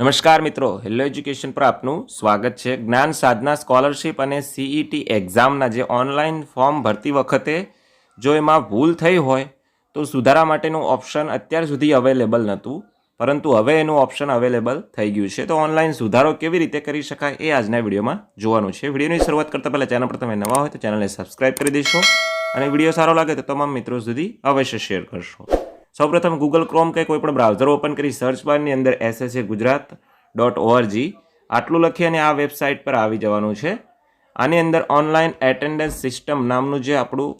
નમસ્કાર મિત્રો, hello education પર આપનું સ્વાગત છે. જ્ઞાન સાધના, સ્કોલરશિપ અને સીઈટી એક્ઝામના જે ઓનલાઈન ફોર્મ ભરતી વખતે જો એમાં ભૂલ થઈ હોય તો સુધારા માટેનું ઓપ્શન અત્યાર સુધી અવેલેબલ નહોતું, પરંતુ હવે એનું ઓપ્શન અવેલેબલ થઈ ગયું છે. તો ઓનલાઈન સુધારો કેવી રીતે કરી શકાય એ આજના વિડીયોમાં જોવાનું છે. વિડીયોની શરૂઆત કરતાં પહેલાં ચેનલ પર તમે નવા હોય તો ચેનલને સબસ્ક્રાઇબ કરી દેશો અને વીડિયો સારો લાગે તો તમામ મિત્રો સુધી અવશ્ય શેર કરશો. સૌપ્રથમ ગૂગલ ક્રોમ કે કોઈ પણ બ્રાઉઝર ઓપન કરી સર્ચ બારની અંદર એસએસએ ગુજરાત ડોટ ઓઆરજી આટલું લખી અને આ વેબસાઇટ પર આવી જવાનું છે. આની અંદર ઓનલાઈન એટેન્ડન્સ સિસ્ટમ નામનું જે આપણું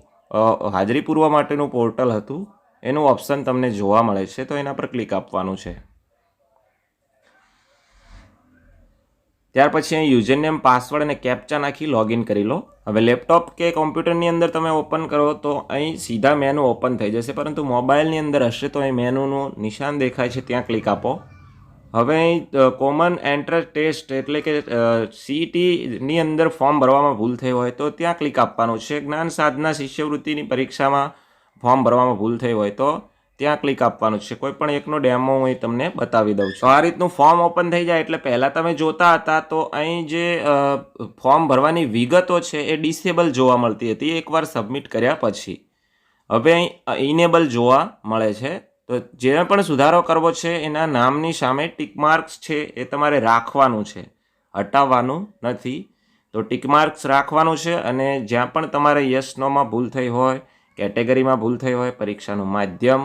હાજરી પૂરવા માટેનું પોર્ટલ હતું, એનું ઓપ્શન તમને જોવા મળે છે. તો એના પર ક્લિક આપવાનું છે. ત્યાર પછી અહીં યુઝરનેમ પાસવર્ડ અને કેપ્ચા નાખી લોગિન કરી લો. હવે લેપટોપ કે કોમ્પ્યુટરની અંદર તમે ઓપન કરો તો અહીં સીધા મેનુ ઓપન થઈ જશે, પરંતુ મોબાઈલની અંદર હશે તો અહીં મેનુનું નિશાન દેખાય છે, ત્યાં ક્લિક આપો. હવે અહીં કોમન એન્ટ્રન્સ ટેસ્ટ એટલે કે સીઈટીની અંદર ફોર્મ ભરવામાં ભૂલ થઈ હોય તો ત્યાં ક્લિક આપવાનું છે. જ્ઞાન સાધના શિષ્યવૃત્તિની પરીક્ષામાં ફોર્મ ભરવામાં ભૂલ થઈ હોય તો ત્યાં ક્લિક આપવાનું છે. કોઈ પણ એકનો ડેમો હું તમને બતાવી દઉં છું. આ રીતનું ફોર્મ ઓપન થઈ જાય એટલે પહેલાં તમે જોતા હતા તો અહીં જે ફોર્મ ભરવાની વિગતો છે એ ડિસેબલ જોવા મળતી હતી. એકવાર સબમિટ કર્યા પછી. હવે અહીં ઇનેબલ જોવા મળે છે. તો જે પણ સુધારો કરવો છે એના નામની સામે ટીક માર્ક્સ છે એ તમારે રાખવાનું છે. હટાવવાનું નથી. તો ટીક માર્ક્સ રાખવાનું છે અને જ્યાં પણ તમારે યસ નોમાં ભૂલ થઈ હોય કેટેગરીમાં ભૂલ થઈ હોય, પરીક્ષાનું માધ્યમ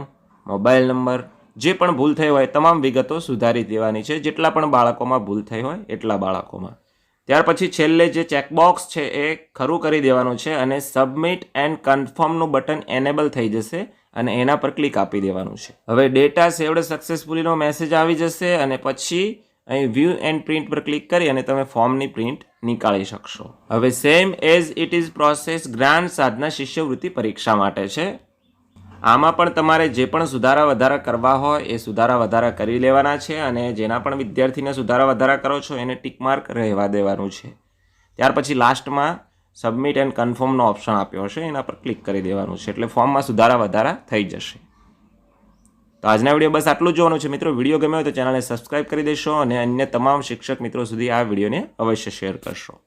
મોબાઈલ નંબર. જે પણ ભૂલ થઈ હોય, તમામ વિગતો સુધારી દેવાની છે. જેટલા પણ બાળકોમાં ભૂલ થઈ હોય, એટલા બાળકોમાં. ત્યાર પછી છેલ્લે જે ચેકબોક્સ છે, એ ખરું કરી દેવાનું છે અને સબમિટ એન્ડ કન્ફર્મનું બટન એનેબલ થઈ જશે અને એના પર ક્લિક આપી દેવાનું છે. હવે ડેટા સેવડ સક્સેસફુલીનો મેસેજ આવી જશે અને પછી અહીં વ્યૂ એન્ડ પ્રિન્ટ પર ક્લિક કરી અને તમે ફોર્મની પ્રિન્ટ નીકાળી શકશો. હવે same as it is process grand Sadhana શિષ્યવૃત્તિ પરીક્ષા માટે છે. આમાં પણ તમારે જે પણ સુધારા વધારા કરવા હોય એ સુધારા વધારા કરી લેવાના છે અને જેના પણ વિદ્યાર્થીને સુધારા વધારા કરો છો એને ટીક માર્ક રહેવા દેવાનું છે. ત્યાર પછી લાસ્ટમાં સબમિટ એન્ડ કન્ફર્મનો ઓપ્શન આપ્યો હશે, એના પર ક્લિક કરી દેવાનું છે. એટલે ફોર્મમાં સુધારા વધારા થઈ જશે. તો આજના વીડિયો બસ આટલું જોવાનું છે. મિત્રો, વીડિયો ગમ્યો હોય તો ચેનલને સબસ્ક્રાઈબ કરી દેશો અને અન્ય તમામ શિક્ષક મિત્રો સુધી આ વિડીયોને અવશ્ય શેર કરશો.